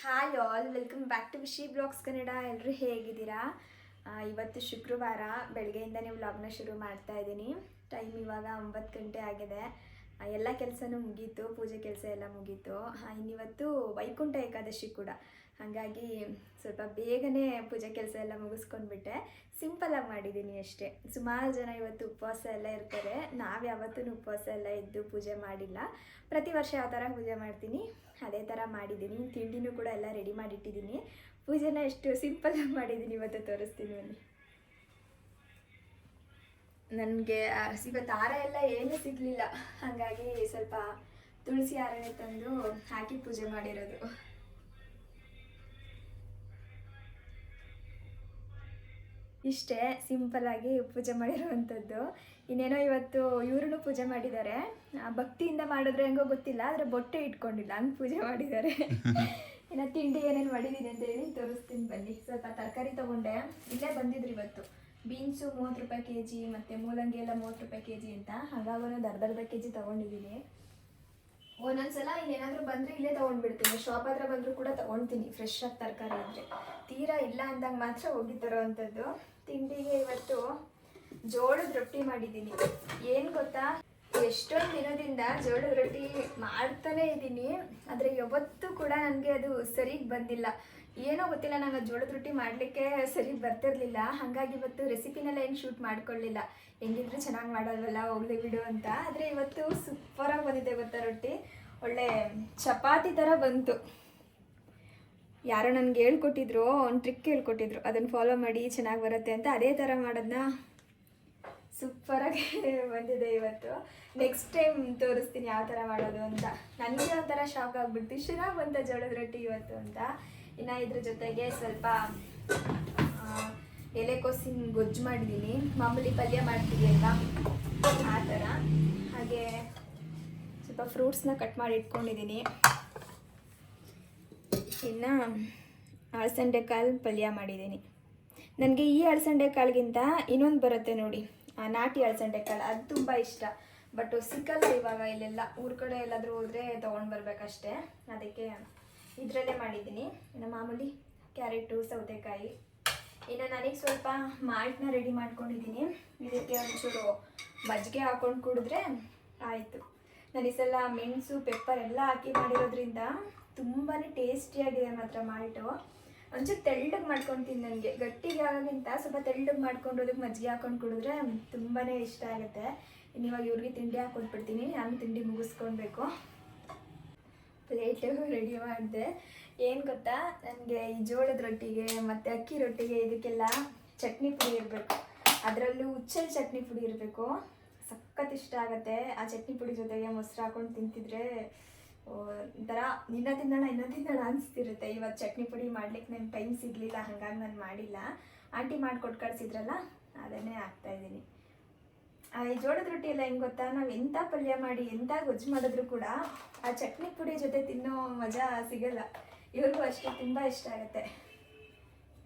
Hi all welcome back to Vishi blogs Kannada ಎಲ್ಲರೂ ಹೇಗಿದ್ದೀರಾ? ಇವತ್ತು ಶುಕ್ರವಾರ ಬೆಳಗ್ಗೆಯಿಂದನೇ ವ್ಲಾಗ್ನ ಶುರು ಮಾಡ್ತಾ ಇದ್ದೀನಿ. ಟೈಮ್ ಇವಾಗ ಒಂಬತ್ತು ಗಂಟೆ ಆಗಿದೆ. ಎಲ್ಲ ಕೆಲಸನೂ ಮುಗೀತು, ಪೂಜೆ ಕೆಲಸ ಎಲ್ಲ ಮುಗೀತು. ಇನ್ನಿವತ್ತು ವೈಕುಂಠ ಏಕಾದಶಿ ಕೂಡ. ಹಾಗಾಗಿ ಸ್ವಲ್ಪ ಬೇಗನೆ ಪೂಜೆ ಕೆಲಸ ಎಲ್ಲ ಮುಗಿಸ್ಕೊಂಡ್ಬಿಟ್ಟೆ. ಸಿಂಪಲಾಗಿ ಮಾಡಿದ್ದೀನಿ ಅಷ್ಟೇ. ಸುಮಾರು ಜನ ಇವತ್ತು ಉಪವಾಸ ಎಲ್ಲ ಇರ್ತಾರೆ. ನಾವು ಯಾವತ್ತೂ ಉಪವಾಸ ಎಲ್ಲ ಇದ್ದು ಪೂಜೆ ಮಾಡಿಲ್ಲ. ಪ್ರತಿ ವರ್ಷ ಯಾವ ಥರ ಪೂಜೆ ಮಾಡ್ತೀನಿ. ಅದೇ ಥರ ಮಾಡಿದ್ದೀನಿ. ತಿಂಡಿನೂ ಕೂಡ ಎಲ್ಲ ರೆಡಿ ಮಾಡಿಟ್ಟಿದ್ದೀನಿ. ಪೂಜೆನ ಎಷ್ಟು ಸಿಂಪಲಾಗಿ ಮಾಡಿದ್ದೀನಿ ಇವತ್ತು ತೋರಿಸ್ತೀನಿ ಬನ್ನಿ. ನನಗೆ ಇವತ್ತು ಹಾರ ಎಲ್ಲ ಏನೂ ಸಿಗಲಿಲ್ಲ. ಹಾಗಾಗಿ ಸ್ವಲ್ಪ ತುಳಸಿ ಹಾರನೇ ತಂದು ಹಾಕಿ ಪೂಜೆ ಮಾಡಿರೋದು. ಇಷ್ಟೇ ಸಿಂಪಲ್ಲಾಗಿ ಪೂಜೆ ಮಾಡಿರುವಂಥದ್ದು. ಇನ್ನೇನೋ ಇವತ್ತು ಇವ್ರೂ ಪೂಜೆ ಮಾಡಿದ್ದಾರೆ. ಭಕ್ತಿಯಿಂದ ಮಾಡಿದ್ರೆ ಹೆಂಗೋ ಗೊತ್ತಿಲ್ಲ ಆದರೆ ಬೊಟ್ಟೆ ಇಟ್ಕೊಂಡಿಲ್ಲ ಹಂಗೆ ಪೂಜೆ ಮಾಡಿದ್ದಾರೆ. ಇನ್ನು ತಿಂಡಿ ಏನೇನು ಮಾಡಿದ್ದೀನಿ ಅಂತ ಹೇಳಿ ತೋರಿಸ್ತೀನಿ ಬನ್ನಿ. ಸ್ವಲ್ಪ ತರಕಾರಿ ತೊಗೊಂಡೆ. ಇಲ್ಲೇ ಬಂದಿದ್ರು ಇವತ್ತು. ಬೀನ್ಸು ಮೂವತ್ತು ರೂಪಾಯಿ ಕೆ ಜಿ ಮತ್ತು ಮೂಲಂಗಿ ಎಲ್ಲ ಮೂವತ್ತು ರೂಪಾಯಿ ಕೆ ಜಿ ಅಂತ. ಹಾಗಾಗಿ ಒಂದು ಅರ್ಧ ಅರ್ಧ ಕೆ ಜಿ ತೊಗೊಂಡಿದ್ದೀನಿ ಒಂದೊಂದ್ಸಲ ಏನಾದರೂ ಬಂದ್ರೆ ಇಲ್ಲೇ ತಗೊಂಡ್ಬಿಡ್ತೀನಿ. ಶಾಪ್ ಹತ್ರ ಬಂದರೂ ಕೂಡ ತಗೊಳ್ತೀನಿ ಫ್ರೆಶ್ ಆಗಿ ತರಕಾರಿ ಅಂದರೆ. ತೀರಾ ಇಲ್ಲ ಅಂದಾಗ ಮಾತ್ರ ಹೋಗಿ ತರೋವಂಥದ್ದು ತಿಂಡಿಗೆ ಇವತ್ತು ಜೋಳದ ರೊಟ್ಟಿ ಮಾಡಿದ್ದೀನಿ. ಏನು ಗೊತ್ತಾ? ಎಷ್ಟೊಂದು ದಿನದಿಂದ ಜೋಳದ ರೊಟ್ಟಿ ಮಾಡ್ತಾನೆ ಇದ್ದೀನಿ, ಆದರೆ ಯಾವತ್ತೂ ಕೂಡ ನನಗೆ ಅದು ಸರಿಗೆ ಬಂದಿಲ್ಲ. ಏನೋ ಗೊತ್ತಿಲ್ಲ, ನಾನು ಜೋಳದ ರೊಟ್ಟಿ ಮಾಡಲಿಕ್ಕೆ ಸರಿ ಬರ್ತಿರ್ಲಿಲ್ಲ. ಹಾಗಾಗಿ ಇವತ್ತು ರೆಸಿಪಿನೆಲ್ಲ ಏನು ಶೂಟ್ ಮಾಡ್ಕೊಳ್ಳಿಲ್ಲ. ಹೆಂಗಿದ್ರು ಚೆನ್ನಾಗಿ ಮಾಡೋಲ್ವಲ್ಲ ಹೋಗ್ಲಿ ಬಿಡು ಅಂತ. ಆದರೆ ಇವತ್ತು ಸೂಪರಾಗಿ ಬಂದಿದೆ ಗೊತ್ತಾ ರೊಟ್ಟಿ. ಒಳ್ಳೆ ಚಪಾತಿ ಥರ ಬಂತು. ಯಾರೋ ನನಗೆ ಹೇಳ್ಕೊಟ್ಟಿದ್ರು, ಒಂದು ಟ್ರಿಕ್ ಹೇಳ್ಕೊಟ್ಟಿದ್ರು. ಅದನ್ನು ಫಾಲೋ ಮಾಡಿ ಚೆನ್ನಾಗಿ ಬರುತ್ತೆ ಅಂತ. ಅದೇ ಥರ ಮಾಡೋದನ್ನ ಸೂಪರಾಗಿ ಬಂದಿದೆ ಇವತ್ತು. ನೆಕ್ಸ್ಟ್ ಟೈಮ್ ತೋರಿಸ್ತೀನಿ ಯಾವ ಥರ ಮಾಡೋದು ಅಂತ. ನನಗೆ ಒಂಥರ ಶಾಕ್ ಆಗ್ಬಿಡ್ತು. ಚೆನ್ನಾಗಿ ಬಂತ ಜೋಳದ ರೊಟ್ಟಿ ಇವತ್ತು ಅಂತ. ಇನ್ನು ಇದ್ರ ಜೊತೆಗೆ ಸ್ವಲ್ಪ ಎಲೆಕೋಸಿನ ಗೊಜ್ಜು ಮಾಡಿದ್ದೀನಿ ಮಾಮೂಲಿ ಪಲ್ಯ ಮಾಡ್ತೀವಿ ಅಂತ ಆ ಥರ ಹಾಗೆ ಸ್ವಲ್ಪ ಫ್ರೂಟ್ಸ್ನ ಕಟ್ ಮಾಡಿ ಇಟ್ಕೊಂಡಿದ್ದೀನಿ ಇನ್ನು ಅಳಸಂಡೆ ಕಾಳು ಪಲ್ಯ ಮಾಡಿದ್ದೀನಿ ನನಗೆ ಈ ಅಳಸಂಡೆ ಕಾಳಿಗಿಂತ ಇನ್ನೊಂದು ಬರುತ್ತೆ ನೋಡಿ. ನಾಟಿ ಕಾಳು ಅದು ತುಂಬ ಇಷ್ಟ. ಬಟ್ ಸಿಕ್ಕಲ್ಲ ಇವಾಗ ಇಲ್ಲೆಲ್ಲ. ಊರ ಕಡೆ ಎಲ್ಲಾದರೂ ಹೋದರೆ ತೊಗೊಂಡು ಬರಬೇಕಷ್ಟೇ. ಅದಕ್ಕೆ ಇದರಲ್ಲೇ ಮಾಡಿದ್ದೀನಿ. ಇನ್ನು ಮಾಮೂಲಿ ಕ್ಯಾರೆಟು, ಸೌತೆಕಾಯಿ. ಇನ್ನು ನನಗೆ ಸ್ವಲ್ಪ ಮಾಲ್ಟ್ನ ರೆಡಿ ಮಾಡ್ಕೊಂಡಿದ್ದೀನಿ. ಇದಕ್ಕೆ ಒಂಚೂರು ಮಜ್ಜಿಗೆ ಹಾಕೊಂಡು ಕುಡಿದ್ರೆ ಆಯಿತು. ನಾನು ಈ ಸಲ ಮೆಣಸು, ಪೆಪ್ಪರ್ ಎಲ್ಲ ಹಾಕಿ ಮಾಡಿರೋದ್ರಿಂದ ತುಂಬಾ ಟೇಸ್ಟಿಯಾಗಿದೆ ಮಾತ್ರ ಮಾಲ್ಟು. ಒಂಚೂರು ತೆಳ್ಳಗೆ ಮಾಡ್ಕೊತೀನಿ ನನಗೆ. ಗಟ್ಟಿಗೆ ಆಗೋಕ್ಕಿಂತ ಸ್ವಲ್ಪ ತೆಳ್ಳಗೆ ಮಾಡ್ಕೊಂಡು ಅದಕ್ಕೆ ಮಜ್ಜಿಗೆ ಹಾಕೊಂಡು ಕುಡಿದ್ರೆ ತುಂಬಾ ಇಷ್ಟ ಆಗುತ್ತೆ. ಇವಾಗ ಇವ್ರಿಗೆ ತಿಂಡಿ ಹಾಕೊಂಡ್ಬಿಡ್ತೀನಿ ನಾನು ತಿಂಡಿ ಮುಗಿಸ್ಕೊಳ್ಬೇಕು. ಪ್ಲೇಟು ರೆಡಿ ಮಾಡಿದೆ. ಏನು ಗೊತ್ತಾ? ನನಗೆ ಈ ಜೋಳದ ರೊಟ್ಟಿಗೆ ಮತ್ತು ಅಕ್ಕಿ ರೊಟ್ಟಿಗೆ ಇದಕ್ಕೆಲ್ಲ ಚಟ್ನಿ ಪುಡಿ ಇರಬೇಕು. ಅದರಲ್ಲೂ ಉಚ್ಚಲ್ ಚಟ್ನಿ ಪುಡಿ ಇರಬೇಕು. ಸಖತ್ ಇಷ್ಟ ಆಗುತ್ತೆ. ಆ ಚಟ್ನಿ ಪುಡಿ ಜೊತೆಗೆ ಮೊಸರು ಹಾಕೊಂಡು ತಿಂತಿದ್ರೆ ಒಂಥರ ನಿನ್ನ ತಿನ್ನೋಣ ಇನ್ನ ತಿನ್ನೋಣ ಅನಿಸ್ತಿರುತ್ತೆ. ಇವತ್ತು ಚಟ್ನಿ ಪುಡಿ ಮಾಡ್ಲಿಕ್ಕೆ ನನ್ನ ಟೈಮ್ ಸಿಗಲಿಲ್ಲ, ಹಾಗಾಗಿ ನಾನು ಮಾಡಿಲ್ಲ. ಆಂಟಿ ಮಾಡಿಕೊಟ್ಟು ಕಳಿಸಿದ್ರಲ್ಲ, ಅದನ್ನೇ ಹಾಕ್ತಾಯಿದ್ದೀನಿ ಈ ಜೋಳದ ರೊಟ್ಟಿ ಎಲ್ಲ ಹೆಂಗೆ ಗೊತ್ತಾ? ನಾವು ಎಂಥ ಪಲ್ಯ ಮಾಡಿ ಎಂಥ ಗೊಜ್ಜು ಮಾಡಿದ್ರು ಕೂಡ ಆ ಚಟ್ನಿ ಪುಡಿ ಜೊತೆ ತಿನ್ನೋ ಮಜಾ ಸಿಗಲ್ಲ. ಇವ್ರಿಗೂ ಅಷ್ಟೇ, ತುಂಬ ಇಷ್ಟ ಆಗುತ್ತೆ.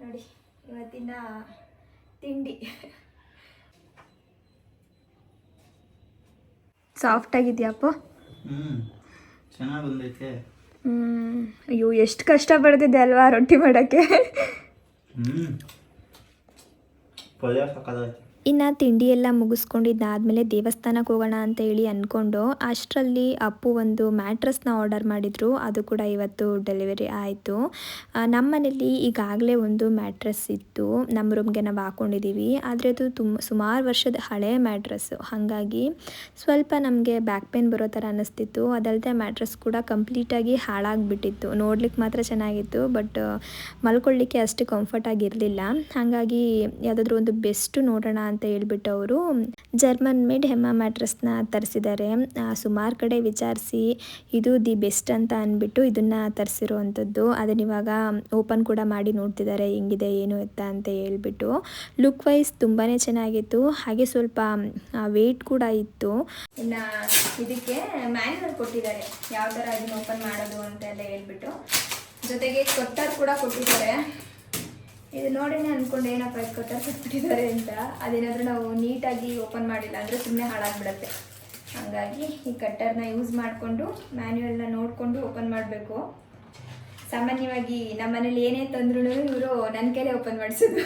ನೋಡಿ, ಇವತ್ತಿನ ತಿಂಡಿ. ಸಾಫ್ಟ್ ಆಗಿದೆಯಪ್ಪ ಚೆನ್ನಾಗಿ ಬಂದೈತೆ. ಅಯ್ಯೋ ಎಷ್ಟು ಕಷ್ಟ ಪಡ್ತಿದ್ದೆ ಅಲ್ವಾ ರೊಟ್ಟಿ ಮಾಡೋಕ್ಕೆ? ಹ್ಞೂ ಪಲ್ಯ ಸಕ್ಕದಾಯ್ತು ಇನ್ನು ತಿಂಡಿ ಎಲ್ಲ ಮುಗಿಸ್ಕೊಂಡಿದ್ದಾದಮೇಲೆ ದೇವಸ್ಥಾನಕ್ಕೆ ಹೋಗೋಣ ಅಂತ ಹೇಳಿ ಅಂದ್ಕೊಂಡು ಅಷ್ಟರಲ್ಲಿ ಅಪ್ಪು ಒಂದು ಮ್ಯಾಟ್ರಸ್ನ ಆರ್ಡರ್ ಮಾಡಿದರು. ಅದು ಕೂಡ ಇವತ್ತು ಡೆಲಿವರಿ ಆಯಿತು. ನಮ್ಮ ಮನೇಲಿ ಈಗಾಗಲೇ ಒಂದು ಮ್ಯಾಟ್ರಸ್ ಇತ್ತು. ನಮ್ಮ ರೂಮ್ಗೆ ನಾವು ಹಾಕ್ಕೊಂಡಿದ್ದೀವಿ ಆದರೆ ಅದು ತುಂಬ ಸುಮಾರು ವರ್ಷದ ಹಳೆ ಮ್ಯಾಟ್ರಸ್ಸು. ಹಾಗಾಗಿ ಸ್ವಲ್ಪ ನಮಗೆ ಬ್ಯಾಕ್ ಪೇನ್ ಬರೋ ಥರ ಅನ್ನಿಸ್ತಿತ್ತು. ಅದಲ್ಲದೆ ಮ್ಯಾಟ್ರಸ್ ಕೂಡ ಕಂಪ್ಲೀಟಾಗಿ ಹಾಳಾಗಿಬಿಟ್ಟಿತ್ತು. ನೋಡ್ಲಿಕ್ಕೆ ಮಾತ್ರ ಚೆನ್ನಾಗಿತ್ತು. ಬಟ್ ಮಲ್ಕೊಳ್ಳಿಕ್ಕೆ ಅಷ್ಟು ಕಂಫರ್ಟ್ ಆಗಿರಲಿಲ್ಲ. ಹಾಗಾಗಿ ಯಾವುದಾದ್ರೂ ಒಂದು ಬೆಸ್ಟ್ ನೋಡೋಣ ಅಂತ ಹೇಳ್ಬಿಟ್ಟು ಅವರು ಜರ್ಮನ್ ಮೇಡ್ ಹೆಮ್ಮ ಮ್ಯಾಟ್ರಸ್ನ ತರಿಸಿದ್ದಾರೆ. ಸುಮಾರು ಕಡೆ ವಿಚಾರಿಸಿ ಇದು ದಿ ಬೆಸ್ಟ್ ಅಂತ ಅಂದ್ಬಿಟ್ಟು ಇದನ್ನು ತರಿಸಿರುವಂಥದ್ದು ಅದನ್ನ ಇವಾಗ ಓಪನ್ ಕೂಡ ಮಾಡಿ ನೋಡ್ತಿದ್ದಾರೆ ಹೆಂಗಿದೆ, ಏನು ಎತ್ತ ಅಂತ ಹೇಳ್ಬಿಟ್ಟು. ಲುಕ್ ವೈಸ್ ತುಂಬಾ ಚೆನ್ನಾಗಿತ್ತು. ಹಾಗೆ ಸ್ವಲ್ಪ ವೆಯ್ಟ್ ಕೂಡ ಇತ್ತು. ಇನ್ನು ಇದಕ್ಕೆ ಮ್ಯಾನ್ಯಲ್ ಕೊಟ್ಟಿದ್ದಾರೆ. ಯಾವ ಥರ ಇದನ್ನು ಓಪನ್ ಮಾಡೋದು ಅಂತ ಎಲ್ಲ ಹೇಳ್ಬಿಟ್ಟು. ಜೊತೆಗೆ ಕೊಟ್ಟರ್ ಕೂಡ ಕೊಟ್ಟಿದ್ದಾರೆ. ಇದು ನೋಡಿನೇ ಅನ್ಕೊಂಡು, ಏನಪ್ಪ ಇದು ಕೊಟ್ಟರ್ ಕೊಟ್ಬಿಟ್ಟಿದ್ದಾರೆ ಅಂತ. ಅದೇನಾದರೂ ನಾವು ನೀಟಾಗಿ ಓಪನ್ ಮಾಡಿಲ್ಲ ಅಂದರೆ ಸುಮ್ಮನೆ ಹಾಳಾಗ್ಬಿಡತ್ತೆ. ಹಾಗಾಗಿ ಈ ಕಟ್ಟರ್ನ ಯೂಸ್ ಮಾಡಿಕೊಂಡು ಮ್ಯಾನ್ಯುಯಲ್ನ ನೋಡಿಕೊಂಡು ಓಪನ್ ಮಾಡಬೇಕು. ಸಾಮಾನ್ಯವಾಗಿ ನಮ್ಮ ಮನೇಲಿ ಏನೇ ತಂದ್ರೂ ಇವರು ನನ್ನ ಕೈಲೇ ಓಪನ್ ಮಾಡಿಸೋದು.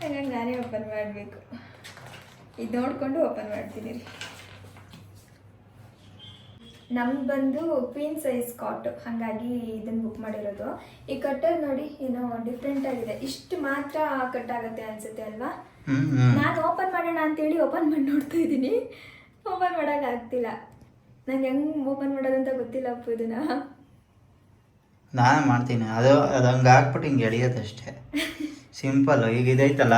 ಹಾಗಾಗಿ ನಾನೇ ಓಪನ್ ಮಾಡಬೇಕು. ಇದು ನೋಡಿಕೊಂಡು ಓಪನ್ ಮಾಡ್ತೀನಿ. ರೀ ನಮ್ದು ಬಂದು ಕ್ವೀನ್ ಸೈಜ್ ಕಾಟ್ ಹಾಗಾಗಿ ಇದನ್ನು ಬುಕ್ ಮಾಡಿರೋದು. ಈ ಕಟ್ಟರ್ ನೋಡಿ ಏನೋ ಡಿಫ್ರೆಂಟ್ ಆಗಿದೆ. ಇಷ್ಟು ಮಾತ್ರ ಕಟ್ ಆಗುತ್ತೆ ಅನ್ಸುತ್ತೆ ಅಲ್ವಾ? ನಾನು ಓಪನ್ ಮಾಡೋಣ ಅಂತೇಳಿ ಓಪನ್ ಮಾಡಿ ನೋಡ್ತಾ ಇದ್ದೀನಿ. ಓಪನ್ ಮಾಡೋಕೆ ಆಗ್ತಿಲ್ಲ. ನಂಗೆ ಹೆಂಗ್ ಓಪನ್ ಮಾಡೋದಂತ ಗೊತ್ತಿಲ್ಲ ಅಪ್ಪ ಇದನ್ನ. ನಾನು ಮಾಡ್ತೀನಿ. ಅದು ಅದು ಹಂಗೆ ಹಾಕ್ಬಿಟ್ಟು ಹಿಂಗೆ ಎಳಿಯೋದಷ್ಟೇ ಸಿಂಪಲ್ ಈಗ ಇದೈತಲ್ಲ?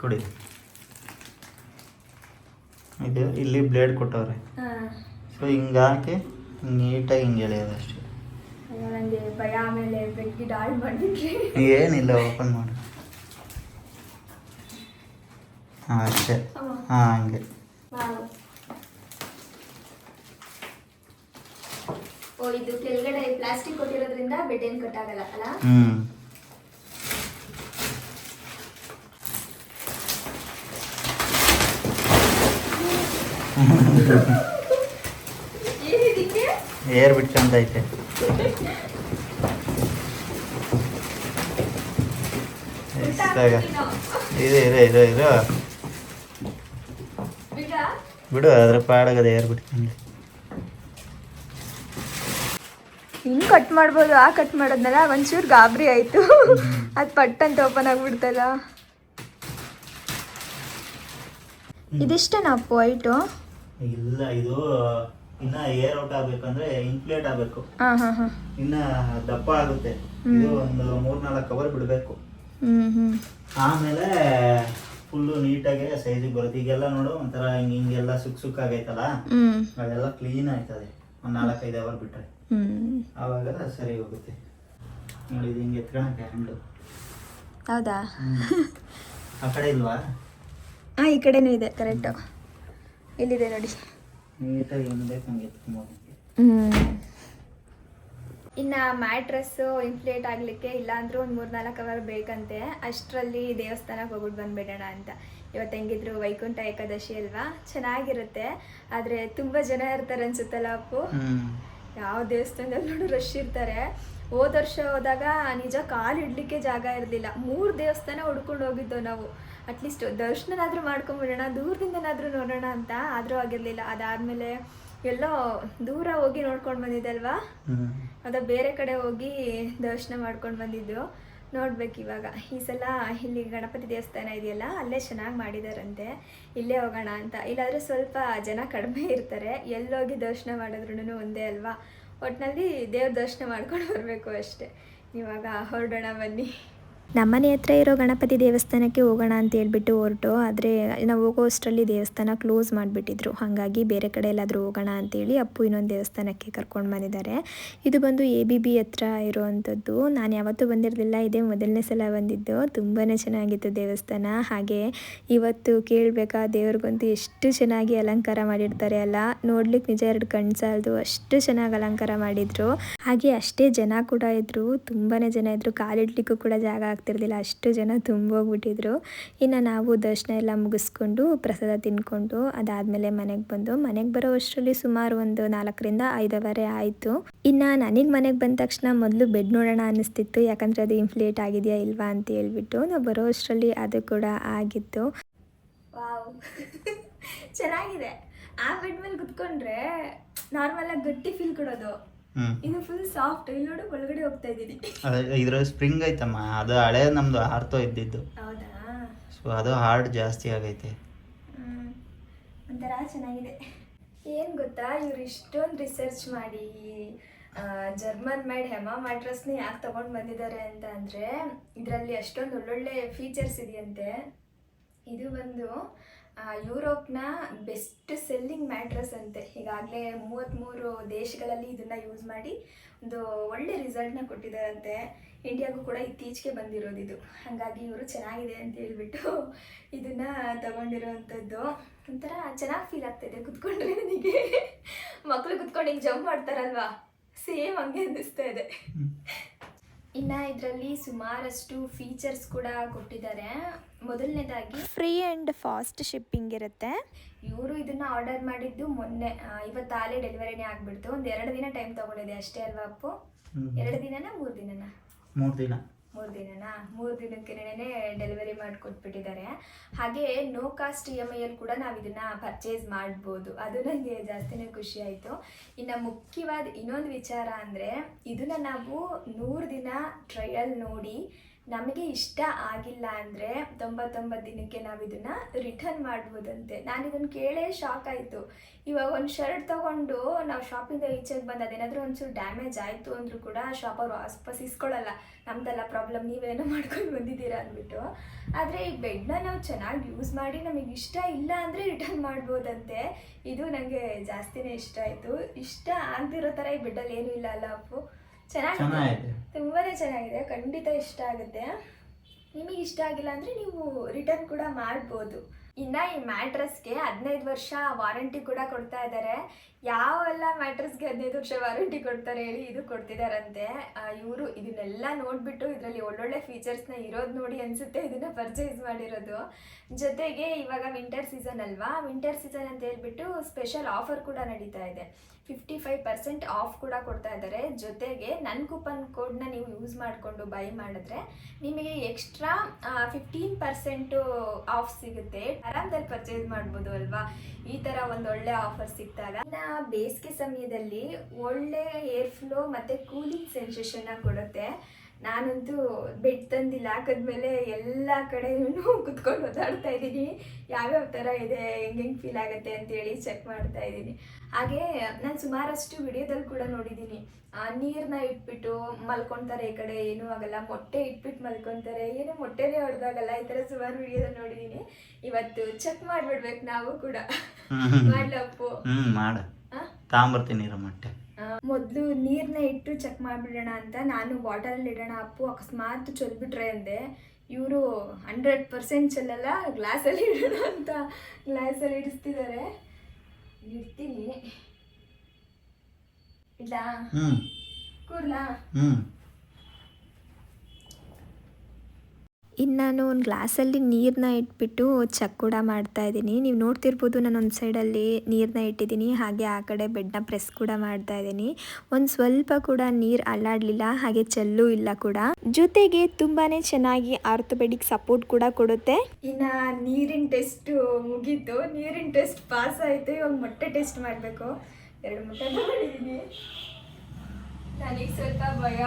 ಕುಡಿ. ಇದು ಇಲ್ಲಿ ಬ್ಲೇಡ್ ಕೊಟ್ಟವ್ರೆ. ಹಾಂ. ಸೊ ಹಿಂಗೆ ಹಾಕಿ ನೀಟಾಗಿ ಹಿಂಗೆ ಎಳೆಯೋದಷ್ಟೇ ಅಷ್ಟೇ. ನನಗೆ ಭಯ ಆಮೇಲೆ ಬೆಡ್ಗೆ ಡಾಲ್ ಮಾಡಿಬಿಟ್ರಿ ಏನಿಲ್ಲ ಓಪನ್ ಮಾಡು. ಹಾಂ ಅಷ್ಟೇ. ಹಾಂ. ಹಂಗೆ. ಓ ಇದು ಕೆಳಗಡೆ ಪ್ಲಾಸ್ಟಿಕ್ ಕೊಟ್ಟಿರೋದ್ರಿಂದ ಬೆಡ್ ಏನು ಕಟ್ ಆಗಲ್ಲ ಅಲ್ಲ? ಹ್ಞೂ ಏರ್ ಬಿಟ್ಕೊಂಡೈತೆ ಐತೆ. ಇದೆ ಇದೆ ಇದೆ ಇದು ಬಿಡ ಬಿಡು ಅದ್ರ ಪಾಡಗದ ಏರ್ ಬಿಟ್ಕೊಂಡು. ಹಿಂಗ್ ಕಟ್ ಮಾಡ್ಬೋದು ಆ ಕಟ್ ಮಾಡೋದ್ನಲ್ಲ ಒಂಚೂರು ಗಾಬರಿ ಆಯ್ತು. ಅದು ಪಟ್ ಅಂತ ಓಪನ್ ಆಗ್ಬಿಡ್ತಲ್ಲ ಇದಿಷ್ಟೇನಾ ಅಪ್ಪು ವೈಟು ಇಲ್ಲ ಇದು ಇನ್ನ ಏರ್ ಔಟ್ ಆಗ್ಬೇಕಂದ್ರೆ ಇನ್ಫ್ಲೇಟ್ ಆಗ್ಬೇಕು. ಹಾಂ ಹಾಂ ಹಾಂ. ಇನ್ನ ದಪ್ಪ ಆಗುತ್ತೆ. ಇದು ಒಂದು ಮೂರ್ನಾಲ್ಕು ಕವರ್ ಬಿಡಬೇಕು. ಹ್ಞೂ ಹ್ಞೂ ಆಮೇಲೆ ಫುಲ್ಲು ನೀಟಾಗಿ ಸೈಜಿಗೆ ಬರುತ್ತೆ. ಈಗೆಲ್ಲ ನೋಡು ಒಂಥರ ಹಿಂಗೆ ಹಿಂಗೆಲ್ಲ ಸುಕ್ ಸುಕ್ ಆಗೈತಲ್ಲ? ಹ್ಞೂ ಅದೆಲ್ಲ ಕ್ಲೀನ್ ಆಯ್ತದೆ ಒಂದು ನಾಲ್ಕೈದು ಅವರ್ ಬಿಟ್ರೆ. ಹ್ಞೂ ಆವಾಗ ಸರಿ ಹೋಗುತ್ತೆ. ನೋಡಿ ಇದು ಹಿಂಗೆ ಎತ್ಕೊಳಕ್ಕೆ ಹ್ಯಾಂಡ್ಲು ಹೌದಾ? ಆ ಕಡೆ ಇಲ್ವಾ? ಹಾಂ ಈ ಕಡೆನೂ ಇದೆ ಕರೆಕ್ಟು ಇಲ್ಲಿದೆ ನೋಡಿ. ನೀಟಾಗಿ ಹೆಂಗೆ ಬೇಕು ಹಂಗೆ ಎತ್ಕೊಬೋದು. ಇನ್ನು ಮ್ಯಾಟ್ರಸ್ಸು ಇನ್ಫ್ಲೇಟ್ ಆಗಲಿಕ್ಕೆ ಇಲ್ಲಾಂದ್ರೂ ಒಂದ್ ಮೂರು ನಾಲ್ಕು ಅವರ್ ಬೇಕಂತೆ. ಅಷ್ಟರಲ್ಲಿ ದೇವಸ್ಥಾನಕ್ಕೆ ಹೋಗ್ಬಿಟ್ಟು ಬಂದ್ಬಿಡೋಣ ಅಂತ. ಇವತ್ತು ಹೆಂಗಿದ್ರು ವೈಕುಂಠ ಏಕಾದಶಿ ಅಲ್ವಾ? ಚೆನ್ನಾಗಿರುತ್ತೆ. ಆದ್ರೆ ತುಂಬಾ ಜನ ಇರ್ತಾರೆ ಅನ್ಸುತ್ತಲ್ಲ ಅಪ್ಪು? ಯಾವ ದೇವಸ್ಥಾನದಲ್ಲಿ ನೋಡು ರಶ್ ಇರ್ತಾರೆ. ಹೋದ ವರ್ಷ ಹೋದಾಗ ನಿಜ ಕಾಲು ಇಡ್ಲಿಕ್ಕೆ ಜಾಗ ಇರಲಿಲ್ಲ. ಮೂರು ದೇವಸ್ಥಾನ ಹುಡ್ಕೊಂಡು ಹೋಗಿದ್ದೋ ನಾವು. ಅಟ್ಲೀಸ್ಟ್ ದರ್ಶನನಾದರೂ ಮಾಡ್ಕೊಂಬಿಡೋಣ ದೂರದಿಂದನಾದರೂ ನೋಡೋಣ ಅಂತ ಆದರೂ ಆಗಿರಲಿಲ್ಲ. ಅದಾದಮೇಲೆ ಎಲ್ಲೋ ದೂರ ಹೋಗಿ ನೋಡ್ಕೊಂಡು ಬಂದಿದ್ದಲ್ವಾ ಅದ ಬೇರೆ ಕಡೆ ಹೋಗಿ ದರ್ಶನ ಮಾಡ್ಕೊಂಡು ಬಂದಿದ್ದು. ನೋಡ್ಬೇಕು ಇವಾಗ. ಈ ಸಲ ಇಲ್ಲಿ ಗಣಪತಿ ದೇವಸ್ಥಾನ ಇದೆಯಲ್ಲ, ಅಲ್ಲೇ ಚೆನ್ನಾಗಿ ಮಾಡಿದಾರಂತೆ. ಇಲ್ಲೇ ಹೋಗೋಣ ಅಂತ. ಇಲ್ಲಾಂದರೆ ಸ್ವಲ್ಪ ಜನ ಕಡಿಮೆ ಇರ್ತಾರೆ. ಎಲ್ಲೋಗಿ ದರ್ಶನ ಮಾಡಿದ್ರೂ ಒಂದೇ ಅಲ್ವಾ? ಒಟ್ಟಿನಲ್ಲಿ ದೇವ್ರ ದರ್ಶನ ಮಾಡ್ಕೊಂಡು ಬರಬೇಕು ಅಷ್ಟೇ. ಇವಾಗ ಹೊರಡೋಣ ಬನ್ನಿ. ನಮ್ಮನೆ ಹತ್ರ ಇರೋ ಗಣಪತಿ ದೇವಸ್ಥಾನಕ್ಕೆ ಹೋಗೋಣ ಅಂತ ಹೇಳ್ಬಿಟ್ಟು ಹೊರಟು. ಆದರೆ ನಾವು ಹೋಗೋ ಅಷ್ಟರಲ್ಲಿ ದೇವಸ್ಥಾನ ಕ್ಲೋಸ್ ಮಾಡಿಬಿಟ್ಟಿದ್ರು. ಹಾಗಾಗಿ ಬೇರೆ ಕಡೆ ಎಲ್ಲಾದರೂ ಹೋಗೋಣ ಅಂತೇಳಿ ಅಪ್ಪು ಇನ್ನೊಂದು ದೇವಸ್ಥಾನಕ್ಕೆ ಕರ್ಕೊಂಡು ಬಂದಿದ್ದಾರೆ. ಇದು ಬಂದು ಎ ಬಿ ಬಿ ಹತ್ರ ಇರುವಂಥದ್ದು. ನಾನು ಯಾವತ್ತೂ ಬಂದಿರಲಿಲ್ಲ. ಇದೇ ಮೊದಲನೇ ಸಲ ಬಂದಿದ್ದು. ತುಂಬಾ ಚೆನ್ನಾಗಿತ್ತು ದೇವಸ್ಥಾನ. ಹಾಗೆ ಇವತ್ತು ಕೇಳಬೇಕಾ, ದೇವ್ರಿಗಂತೂ ಎಷ್ಟು ಚೆನ್ನಾಗಿ ಅಲಂಕಾರ ಮಾಡಿರ್ತಾರೆ ಅಲ್ಲ. ನೋಡ್ಲಿಕ್ಕೆ ನಿಜ ಎರಡು ಕಣ್ಣು ಸಾಲದು ಅಷ್ಟು ಚೆನ್ನಾಗಿ ಅಲಂಕಾರ ಮಾಡಿದ್ರು. ಹಾಗೆ ಅಷ್ಟೇ ಜನ ಕೂಡ ಇದ್ದರು ತುಂಬಾ ಜನ ಇದ್ರು. ಕಾಲಿಡ್ಲಿಕ್ಕೂ ಕೂಡ ಜಾಗ ಆಗ್ತಿರ್ಲಿಲ್ಲ. ಅಷ್ಟು ಜನ ತುಂಬೋಗ್ಬಿಟ್ಟಿದ್ರು. ಇನ್ನು ನಾವು ದರ್ಶನ ಎಲ್ಲ ಮುಗಿಸ್ಕೊಂಡು ಪ್ರಸಾದ ತಿನ್ಕೊಂಡು ಅದಾದಮೇಲೆ ಮನೆಗೆ ಬಂದು, ಮನೆಗೆ ಬರೋ ಅಷ್ಟರಲ್ಲಿ ಸುಮಾರು ಒಂದು ನಾಲ್ಕರಿಂದ ಐದುವರೆ ಆಯಿತು. ಇನ್ನು ನನಗೆ ಮನೆಗೆ ಬಂದ ತಕ್ಷಣ ಮೊದಲು ಬೆಡ್ ನೋಡೋಣ ಅನ್ನಿಸ್ತಿತ್ತು. ಯಾಕಂದರೆ ಅದು ಇನ್ಫ್ಲೇಟ್ ಆಗಿದೆಯಾ ಇಲ್ವಾ ಅಂತ ಹೇಳ್ಬಿಟ್ಟು ನಾವು ಬರೋ ಅಷ್ಟರಲ್ಲಿ ಅದು ಕೂಡ ಆಗಿತ್ತು. ಚೆನ್ನಾಗಿದೆ. ಆ ಬೆಡ್ ಮೇಲೆ ಕುತ್ಕೊಂಡ್ರೆ ನಾರ್ಮಲಾಗಿ ಗಟ್ಟಿ ಫೀಲ್ ಕೊಡೋದು. ಇದು ಫುಲ್ ಸಾಫ್ಟ್ ಇಲ್ಲಿ ನೋಡು ಒಳಗಡೆ ಹೋಗ್ತಾ ಇದ್ದೀನಿ. ಅದೇ ಇದ್ರ ಸ್ಪ್ರಿಂಗ್ ಐತಮ್ಮ ಅದು ಹಳೆ ನಮ್ದು ಹಾರ್ತೋ ಇದ್ದಿದ್ದು. ಹೌದಾ? ಸೊ ಅದು ಹಾರ್ಡ್ ಜಾಸ್ತಿ ಆಗೈತೆ. ಒಂಥರ ಚೆನ್ನಾಗಿದೆ. ಏನು ಗೊತ್ತಾ ಇವ್ರು ಇಷ್ಟೊಂದು ರಿಸರ್ಚ್ ಮಾಡಿ ಜರ್ಮನ್ ಮೇಡ್ ಹೆಮಾ ಮ್ಯಾಟ್ರಸ್ನ ಯಾಕೆ ತಗೊಂಡು ಬಂದಿದ್ದಾರೆ ಅಂತ ಅಂದರೆ ಇದರಲ್ಲಿ ಅಷ್ಟೊಂದು ಒಳ್ಳೊಳ್ಳೆ ಫೀಚರ್ಸ್ ಇದೆಯಂತೆ. ಇದು ಬಂದು ಯುರೋಪ್ನ ಬೆಸ್ಟ್ ಸೆಲ್ಲಿಂಗ್ ಮ್ಯಾಟ್ರಸ್ ಅಂತೆ. ಈಗಾಗಲೇ ಮೂವತ್ತ್ಮೂರು ದೇಶಗಳಲ್ಲಿ ಇದನ್ನು ಯೂಸ್ ಮಾಡಿ ಒಂದು ಒಳ್ಳೆ ರಿಸಲ್ಟ್ನ ಕೊಟ್ಟಿದ್ದಾರಂತೆ. ಇಂಡಿಯಾಗೂ ಕೂಡ ಇತ್ತೀಚೆಗೆ ಬಂದಿರೋದು ಇದು. ಹಾಗಾಗಿ ಇವರು ಚೆನ್ನಾಗಿದೆ ಅಂತ ಹೇಳ್ಬಿಟ್ಟು ಇದನ್ನ ತಗೊಂಡಿರೋವಂಥದ್ದು ಒಂಥರ ಚೆನ್ನಾಗಿ ಫೀಲ್ ಆಗ್ತಾಯಿದೆ ಕುತ್ಕೊಂಡ್ರೆ ನನಗೆ. ಮಕ್ಕಳು ಕುತ್ಕೊಂಡು ಹಿಂಗೆ ಜಂಪ್ ಮಾಡ್ತಾರಲ್ವಾ? ಸೇಮ್ ಹಂಗೆ ಅನ್ನಿಸ್ತಾ ಇದೆ. ಇನ್ನು ಇದರಲ್ಲಿ ಸುಮಾರಷ್ಟು ಫೀಚರ್ಸ್ ಕೂಡ ಕೊಟ್ಟಿದ್ದಾರೆ. ಮೊದಲನೇದಾಗಿ ಫ್ರೀ ಆ್ಯಂಡ್ ಫಾಸ್ಟ್ ಶಿಪ್ಪಿಂಗ್ ಇರುತ್ತೆ. ಇವರು ಇದನ್ನ ಆರ್ಡರ್ ಮಾಡಿದ್ದು ಮೊನ್ನೆ ಆ, ಇವತ್ತಾಲೇ ಡೆಲಿವರಿನೇ ಆಗಿಬಿಡ್ತು. ಒಂದು ಎರಡು ದಿನ ಟೈಮ್ ತೊಗೊಂಡಿದೆ ಅಷ್ಟೇ ಅಲ್ವಾ ಅಪ್ಪು? ಎರಡು ದಿನನ ಮೂರು ದಿನನ? ಮೂರು ದಿನ. ಮೂರು ದಿನನಾ? ಮೂರು ದಿನಕ್ಕೆನೇ ಡೆಲಿವರಿ ಮಾಡಿಕೊಟ್ಬಿಟ್ಟಿದ್ದಾರೆ. ಹಾಗೆ ನೋ ಕಾಸ್ಟ್ ಇ ಎಂ ಐಯಲ್ಲಿ ಕೂಡ ನಾವು ಇದನ್ನು ಪರ್ಚೇಸ್ ಮಾಡ್ಬೋದು. ಅದು ನನಗೆ ಜಾಸ್ತಿನೇ ಖುಷಿ ಆಯಿತು. ಇನ್ನು ಮುಖ್ಯವಾದ ಇನ್ನೊಂದು ವಿಚಾರ ಅಂದರೆ ಇದನ್ನ ನಾವು ನೂರು ದಿನ ಟ್ರಯಲ್ ನೋಡಿ ನಮಗೆ ಇಷ್ಟ ಆಗಿಲ್ಲ ಅಂದರೆ ತೊಂಬತ್ತೊಂಬತ್ತು ದಿನಕ್ಕೆ ನಾವು ಇದನ್ನು ರಿಟರ್ನ್ ಮಾಡ್ಬೋದಂತೆ. ನಾನು ಇದನ್ನು ಕೇಳೇ ಶಾಕ್ ಆಯಿತು. ಇವಾಗ ಒಂದು ಶರ್ಟ್ ತೊಗೊಂಡು ನಾವು ಶಾಪಿಂದ ಈಚೆಗೆ ಬಂದು ಅದೇನಾದರೂ ಒಂಚೂರು ಡ್ಯಾಮೇಜ್ ಆಯಿತು ಅಂದರೂ ಕೂಡ ಶಾಪ್ ಅವರು ವಾಪಸ್ ಇಸ್ಕೊಳ್ಳಲ್ಲ. ನಮ್ದೆಲ್ಲ ಪ್ರಾಬ್ಲಮ್ ನೀವೇನೋ ಮಾಡ್ಕೊಂಡು ಬಂದಿದ್ದೀರಾ ಅಂದ್ಬಿಟ್ಟು. ಆದರೆ ಈ ಬೆಡ್ನ ನಾವು ಚೆನ್ನಾಗಿ ಯೂಸ್ ಮಾಡಿ ನಮಗೆ ಇಷ್ಟ ಇಲ್ಲ ಅಂದರೆ ರಿಟರ್ನ್ ಮಾಡ್ಬೋದಂತೆ. ಇದು ನನಗೆ ಜಾಸ್ತಿನೇ ಇಷ್ಟ ಆಯಿತು. ಇಷ್ಟ ಆಗ್ದಿರೋ ಥರ ಈ ಬೆಡ್ಡಲ್ಲಿ ಏನೂ ಇಲ್ಲ ಅಲ್ಲ ಅಪ್ಪು? ಚೆನ್ನಾಗಿದೆ. ತುಂಬಾನೇ ಚೆನ್ನಾಗಿದೆ. ಖಂಡಿತ ಇಷ್ಟ ಆಗುತ್ತೆ. ನಿಮಗೆ ಇಷ್ಟ ಆಗಿಲ್ಲ ಅಂದರೆ ನೀವು ರಿಟರ್ನ್ ಕೂಡ ಮಾಡ್ಬೋದು. ಇನ್ನು ಈ ಮ್ಯಾಟ್ರಸ್ಗೆ ಹದಿನೈದು ವರ್ಷ ವಾರಂಟಿ ಕೂಡ ಕೊಡ್ತಾ ಇದ್ದಾರೆ ಯಾವೆಲ್ಲ ಮ್ಯಾಟ್ರಸ್ಗೆ ಹದಿನೈದು ವರ್ಷ ವಾರಂಟಿ ಕೊಡ್ತಾರೆ ಹೇಳಿ ಇದು ಕೊಡ್ತಿದಾರಂತೆ. ಇವರು ಇದನ್ನೆಲ್ಲ ನೋಡಿಬಿಟ್ಟು ಇದರಲ್ಲಿ ಒಳ್ಳೊಳ್ಳೆ ಫೀಚರ್ಸ್ನ ಇರೋದು ನೋಡಿ ಅನಿಸುತ್ತೆ, ಇದನ್ನು ಪರ್ಚೇಸ್ ಮಾಡಿರೋದು. ಜೊತೆಗೆ ಇವಾಗ ವಿಂಟರ್ ಸೀಸನ್ ಅಲ್ವಾ? ವಿಂಟರ್ ಸೀಸನ್ ಅಂತ ಹೇಳ್ಬಿಟ್ಟು ಸ್ಪೆಷಲ್ ಆಫರ್ ಕೂಡ ನಡೀತಾ ಇದೆ. ಫಿಫ್ಟಿ ಫೈವ್ ಪರ್ಸೆಂಟ್ ಆಫ್ ಕೂಡ ಕೊಡ್ತಾ ಇದ್ದಾರೆ ಜೊತೆಗೆ ನನ್ನ ಕೂಪನ್ ಕೋಡ್ನ ನೀವು ಯೂಸ್ ಮಾಡಿಕೊಂಡು ಬೈ ಮಾಡಿದ್ರೆ ನಿಮಗೆ ಎಕ್ಸ್ಟ್ರಾ ಫಿಫ್ಟೀನ್ ಪರ್ಸೆಂಟು ಆಫ್ ಸಿಗುತ್ತೆ. ಆರಾಮದಲ್ಲಿ ಪರ್ಚೇಸ್ ಮಾಡ್ಬೋದು ಅಲ್ವಾ? ಈ ಥರ ಒಂದು ಒಳ್ಳೆ ಆಫರ್ ಸಿಗ್ತಾಗ ಇನ್ನು ಬೇಸಿಗೆ ಸಮಯದಲ್ಲಿ ಒಳ್ಳೆ ಏರ್ ಫ್ಲೋ ಮತ್ತು ಕೂಲಿಂಗ್ ಸೆನ್ಸೇಷನ್ನ ಕೊಡುತ್ತೆ. ನಾನಂತೂ ಬೆಡ್ ತಂದಿಲ್ಲ ಹಾಕಿದ್ಮೇಲೆ ಎಲ್ಲ ಕಡೆನೂ ಕುತ್ಕೊಂಡು ಓದಾಡ್ತಾ ಇದ್ದೀನಿ. ಯಾವ್ಯಾವ ಥರ ಇದೆ ಹೆಂಗೆ ಹೆಂಗೆ ಫೀಲ್ ಆಗುತ್ತೆ ಅಂತೇಳಿ ಚೆಕ್ ಮಾಡ್ತಾ ಇದ್ದೀನಿ. ಹಾಗೆ ನಾನು ಸುಮಾರಷ್ಟು ವಿಡಿಯೋದಲ್ಲಿ ಕೂಡ ನೋಡಿದ್ದೀನಿ. ನೀರನ್ನ ಇಟ್ಬಿಟ್ಟು ಮಲ್ಕೊತಾರೆ ಈ ಕಡೆ ಏನೂ ಆಗಲ್ಲ. ಮೊಟ್ಟೆ ಇಟ್ಬಿಟ್ಟು ಮಲ್ಕೊತಾರೆ. ಏನು ಮೊಟ್ಟೆನೇ ಹೊಡೆದಾಗಲ್ಲ ಈ ಥರ ಸುಮಾರು ವಿಡಿಯೋದಲ್ಲಿ ನೋಡಿದ್ದೀನಿ. ಇವತ್ತು ಚೆಕ್ ಮಾಡಿಬಿಡ್ಬೇಕು ನಾವು ಕೂಡ. ಮಾಡ್ಲಪ್ಪು. ಮಾಡು. ಆ? ನೀರು ಇರೋ ಮೊಟ್ಟೆ ಮೊದಲು ನೀರನ್ನ ಇಟ್ಟು ಚೆಕ್ ಮಾಡಿಬಿಡೋಣ ಅಂತ ನಾನು ವಾಟರಲ್ಲಿ ಇಡೋಣ ಅಪ್ಪು ಅಕಸ್ಮಾತ್ ಚೊಲ್ಬಿಟ್ರೆ ಅಂದೆ. ಇವರು ಹಂಡ್ರೆಡ್ ಪರ್ಸೆಂಟ್ ಚೆಲ್ಲಲ್ಲ ಗ್ಲಾಸಲ್ಲಿ ಇಡೋಣ ಅಂತ ಗ್ಲಾಸಲ್ಲಿ ಇಡಿಸ್ತಿದ್ದಾರೆ ಇಡ್ತೀನಿ. ಇಲ್ಲ. ಕೂರ್ಲಾ? ಹ್ಞೂ ಇನ್ನು ನಾನು ಒಂದು ಗ್ಲಾಸಲ್ಲಿ ನೀರನ್ನ ಇಟ್ಬಿಟ್ಟು ಚಕ್ಕೂಡ ಮಾಡ್ತಾ ಇದ್ದೀನಿ. ನೀವು ನೋಡ್ತಿರ್ಬೋದು ನಾನು ಒಂದು ಸೈಡಲ್ಲಿ ನೀರನ್ನ ಇಟ್ಟಿದ್ದೀನಿ, ಹಾಗೆ ಆ ಕಡೆ ಬೆಡ್ನ ಪ್ರೆಸ್ ಕೂಡ ಮಾಡ್ತಾ ಇದ್ದೀನಿ. ಒಂದು ಸ್ವಲ್ಪ ಕೂಡ ನೀರು ಅಲ್ಲಾಡಲಿಲ್ಲ, ಹಾಗೆ ಚೆಲ್ಲೂ ಇಲ್ಲ ಕೂಡ. ಜೊತೆಗೆ ತುಂಬಾ ಚೆನ್ನಾಗಿ ಆರ್ಥೋಪೆಡಿಕ್ ಸಪೋರ್ಟ್ ಕೂಡ ಕೊಡುತ್ತೆ. ಇನ್ನು ನೀರಿನ ಟೆಸ್ಟ್ ಮುಗೀತು. ನೀರಿನ ಟೆಸ್ಟ್ ಪಾಸ್ ಆಯಿತು. ಇವಾಗ ಮೊಟ್ಟೆ ಟೆಸ್ಟ್ ಮಾಡಬೇಕು. ಎರಡು ಮೊಟ್ಟೆ ಮಾಡಿದ್ದೀನಿ. ನನಗೆ ಸ್ವಲ್ಪ ಭಯ.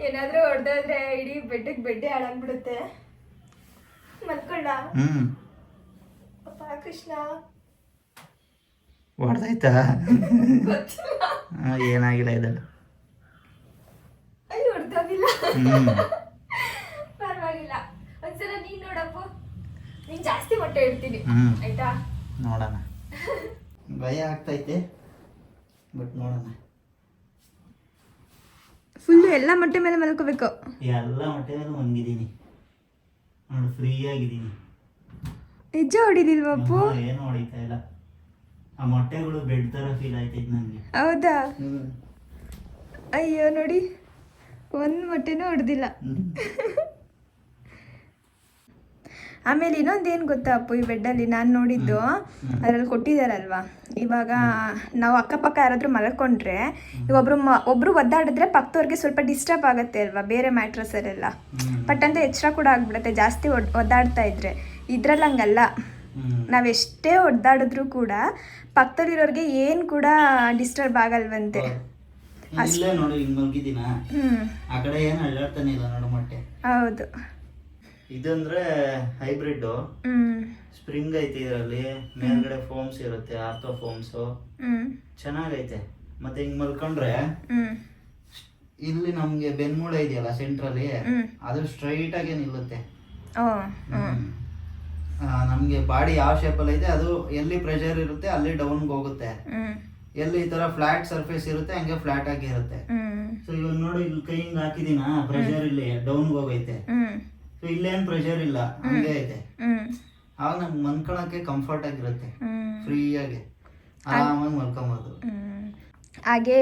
ಏನಾದರೂ ಹೊಡೆದ್ರೆ ಇಡೀ ಬೆಡ್ಡಿಗೆ ಬೆಡ್ಡೆ ಹಾಳಾಗ್ಬಿಡುತ್ತೆ. ಮಲ್ಕೊಂಡ ಹ್ಮ್. ಅಪ್ಪ ಕೃಷ್ಣ. ಹೊಡೆದಾಯ್ತಾ? ಏನಾಗಿಲ್ಲ ಇದು ಅಲ್ಲಿ ಹೊಡೆದಾಗಿಲ್ಲ. ಹ್ಮ್. ಪರವಾಗಿಲ್ಲ. ಒಂದ್ಸಲ ನೀನ್ ನೋಡಪ್ಪ. ನೀನ್ ಜಾಸ್ತಿ ಮೊಟ್ಟೆ ಇಡ್ತೀನಿ. ಹ್ಮ್. ಆಯ್ತಾ? ನೋಡೋಣ. ಭಯ ಆಗ್ತೈತೆ ಬಟ್ ನೋಡೋಣ. ಫುಲ್ಲು ಎಲ್ಲ ಮೊಟ್ಟೆ ಮೇಲೆ ಮಲ್ಕೋಬೇಕು. ಎಲ್ಲ ಮೊಟ್ಟೆ ಮೇಲೆ ಮನ್ಗಿದ್ದೀನಿ ನೋಡು ಫ್ರೀ ಆಗಿದ್ದೀನಿ. ನಿಜ ಹೊಡಿಲಿಲ್ವಪ್ಪು ಏನು ಹೊಡಿತಾ ಇಲ್ಲ. ಆ ಮೊಟ್ಟೆಗಳು ಬೆಡ್ ಥರ ಫೀಲ್ ಆಯ್ತೈತೆ ನನಗೆ ಹೌದಾ? ಅಯ್ಯೋ ನೋಡಿ ಒಂದು ಮೊಟ್ಟೆನೂ ಹೊಡೆದಿಲ್ಲ. ಆಮೇಲೆ ಇನ್ನೊಂದೇನು ಗೊತ್ತಾ ಅಪ್ಪು ಈ ಬೆಡ್ಡಲ್ಲಿ ನಾನು ನೋಡಿದ್ದು ಅದರಲ್ಲಿ ಕೊಟ್ಟಿದ್ದಾರಲ್ವಾ ಇವಾಗ ನಾವು ಅಕ್ಕಪಕ್ಕ ಯಾರಾದರೂ ಮಲ್ಕೊಂಡ್ರೆ ಒಬ್ಬರು ಒಬ್ಬರು ಮ ಒಬ್ರು ಒದ್ದಾಡಿದ್ರೆ ಪಕ್ಕದವ್ರಿಗೆ ಸ್ವಲ್ಪ ಡಿಸ್ಟರ್ಬ್ ಆಗುತ್ತೆ ಅಲ್ವಾ ಬೇರೆ ಮ್ಯಾಟ್ರಸಲ್ಲೆಲ್ಲ ಬಟ್ ಅಂತ ಎಚ್ಚರ ಕೂಡ ಆಗ್ಬಿಡುತ್ತೆ ಜಾಸ್ತಿ ಒದ್ದಾಡ್ತಾ ಇದ್ರೆ. ಇದ್ರಲ್ಲಿ ಹಂಗಲ್ಲ. ನಾವೆಷ್ಟೇ ಎಷ್ಟೇ ಒದ್ದಾಡಿದ್ರು ಕೂಡ ಪಕ್ಕದಲ್ಲಿರೋರಿಗೆ ಏನು ಕೂಡ ಡಿಸ್ಟರ್ಬ್ ಆಗಲ್ವಂತೆ. ಹೌದು. ಇದಂದ್ರೆ ಹೈಬ್ರಿಡ್ ಸ್ಪ್ರಿಂಗ್ ಐತೆ ಇದರಲ್ಲಿ. ಮೇಲ್ಗಡೆ ಫೋಮ್ಸ್ ಇರುತ್ತೆ ಆರ್ಥೋ ಫೋಮ್ಸ್. ಚೆನ್ನಾಗೈತೆ. ಮತ್ತೆ ಹಿಂಗ್ ಮಲ್ಕೊಂಡ್ರೆ ಇಲ್ಲಿ ನಮ್ಗೆ ಬೆನ್ಮೂಳೆ ಇದೆಯಲ್ಲ ಸೆಂಟ್ರಲ್ಲಿ. ಅದು ಸ್ಟ್ರೈಟ್ ಆಗಿ ನಿಲ್ಲುತ್ತೆ. ನಮ್ಗೆ ಬಾಡಿ ಯಾವ ಅಲ್ಲಿ ಇದೆ ಅದು ಎಲ್ಲಿ ಪ್ರೆಷರ್ ಇರುತ್ತೆ ಅಲ್ಲಿ ಡೌನ್ ಹೋಗುತ್ತೆ. ಎಲ್ಲಿ ಈ ತರ ಫ್ಲಾಟ್ ಸರ್ಫೇಸ್ ಇರುತ್ತೆ ಹಂಗೆ ಫ್ಲಾಟ್ ಆಗಿ ಇರುತ್ತೆ. ಸೊ ಇವಾಗ ನೋಡಿ ಇಲ್ಲಿ ಕೈ ಹಿಂಗ್ ಹಾಕಿದೀನ ಪ್ರೆಷರ್ ಇಲ್ಲಿ ಡೌನ್ ಹೋಗೈತೆ. ಸೊ ಇಲ್ಲೇನ್ ಪ್ರೆಷರ್ ಇಲ್ಲ. ಹಂಗೆ ಐತೆ. ಆವಾಗ ನಮ್ಗೆ ಮನ್ಕೊಳಕ್ಕೆ ಕಂಫರ್ಟ್ ಆಗಿರುತ್ತೆ. ಫ್ರೀಯಾಗಿ. ಫ್ರೀ ಆಗಿ ಆರಾಮಾಗಿ ಮಲ್ಕೊಬೋದು. ಹಾಗೆ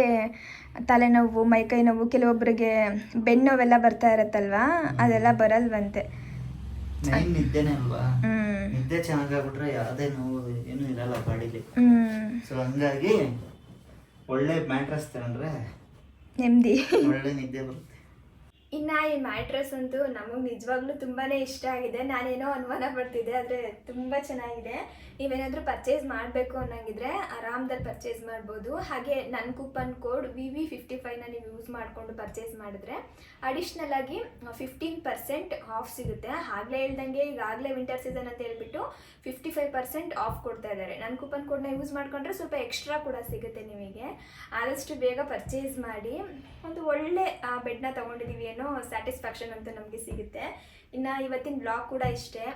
ತಲೆನೋವು ಮೈಕೈ ನೋವು ಕೆಲವೊಬ್ಬರಿಗೆ ಬೆನ್ನೋವೆಲ್ಲ ಬರ್ತಾ ಇರತ್ತಲ್ವಾ? ಅದೆಲ್ಲ ಬರಲ್ವಂತೆ. ಮೈನ್ ನಿದ್ದೆನೇ ಅಲ್ವಾ? ನಿದ್ದೆ ಚೆನ್ನಾಗಾಗ್ಬಿಟ್ರೆ ಯಾವುದೇ ನೋವು ಏನು ಇರಲ್ಲ ಬಾಡಿಲಿ. ಸೊ ಹಂಗಾಗಿ ಒಳ್ಳೆ ಮ್ಯಾಟ್ರಸ್ ತಗೊಂಡ್ರೆ ನೆಮ್ಮದಿ. ಒಳ್ಳೆ ನಿದ್ದೆ ಬರುತ್ತೆ. ಇನ್ನು ಈ ಮ್ಯಾಟ್ರಸ್ ಅಂತೂ ನಮಗೆ ನಿಜವಾಗ್ಲೂ ತುಂಬಾ ಇಷ್ಟ ಆಗಿದೆ. ನಾನೇನೋ ಅನುಮಾನ ಪಡ್ತಿದ್ದೆ, ಆದರೆ ತುಂಬ ಚೆನ್ನಾಗಿದೆ. ನೀವೇನಾದರೂ ಪರ್ಚೇಸ್ ಮಾಡಬೇಕು ಅನ್ನೋಂಗಿದ್ರೆ ಆರಾಮದಲ್ಲಿ ಪರ್ಚೇಸ್ ಮಾಡ್ಬೋದು. ಹಾಗೆ ನನ್ನ coupon code V V fifty ಫೈವ್ನ ನೀವು ಯೂಸ್ ಮಾಡಿಕೊಂಡು ಪರ್ಚೇಸ್ ಮಾಡಿದ್ರೆ ಅಡಿಷ್ನಲ್ ಆಗಿ ಫಿಫ್ಟೀನ್ ಪರ್ಸೆಂಟ್ ಆಫ್ ಸಿಗುತ್ತೆ. ಆಗಲೇ ಹೇಳ್ದಂಗೆ ಈಗಾಗಲೇ ವಿಂಟರ್ ಸೀಸನ್ ಅಂತ ಹೇಳ್ಬಿಟ್ಟು ಫಿಫ್ಟಿ ಫೈವ್ ಪರ್ಸೆಂಟ್ ಆಫ್ ಕೊಡ್ತಾ ಇದ್ದಾರೆ. ನನ್ನ ಕೂಪನ್ ಕೋಡ್ನ ಯೂಸ್ ಮಾಡಿಕೊಂಡ್ರೆ ಸ್ವಲ್ಪ ಎಕ್ಸ್ಟ್ರಾ ಕೂಡ ಸಿಗುತ್ತೆ ನಿಮಗೆ. ಆದಷ್ಟು ಬೇಗ ಪರ್ಚೇಸ್ ಮಾಡಿ. ಒಂದು ಒಳ್ಳೆ ಬೆಡ್ನ ತೊಗೊಂಡಿದ್ದೀವಿ ಏನೋ ಸ್ಯಾಟಿಸ್ಫ್ಯಾಕ್ಷನ್ ಅಂತ ನಮಗೆ ಸಿಗುತ್ತೆ. ಇನ್ನು ಇವತ್ತಿನ ಬ್ಲಾಗ್ ಕೂಡ ಇಷ್ಟೇ.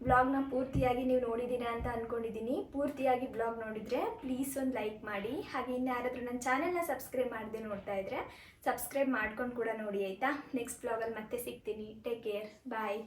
ಬ್ಲಾಗ್ನ ಪೂರ್ತಿಯಾಗಿ ನೀವು ನೋಡಿದ್ದೀರಾ ಅಂತ ಅಂದ್ಕೊಂಡಿದ್ದೀನಿ ಪೂರ್ತಿಯಾಗಿ ಬ್ಲಾಗ್ ನೋಡಿದರೆ ಪ್ಲೀಸ್ ಒಂದು ಲೈಕ್ ಮಾಡಿ. ಹಾಗೆ ಇನ್ನು ಯಾರಾದರೂ ನನ್ನ ಚಾನೆಲ್ನ ಸಬ್ಸ್ಕ್ರೈಬ್ ಮಾಡದೆ ನೋಡ್ತಾ ಇದ್ದರೆ ಸಬ್ಸ್ಕ್ರೈಬ್ ಮಾಡ್ಕೊಂಡು ಕೂಡ ನೋಡಿ, ಆಯಿತಾ? ನೆಕ್ಸ್ಟ್ ಬ್ಲಾಗಲ್ಲಿ ಮತ್ತೆ ಸಿಗ್ತೀನಿ. Take care bye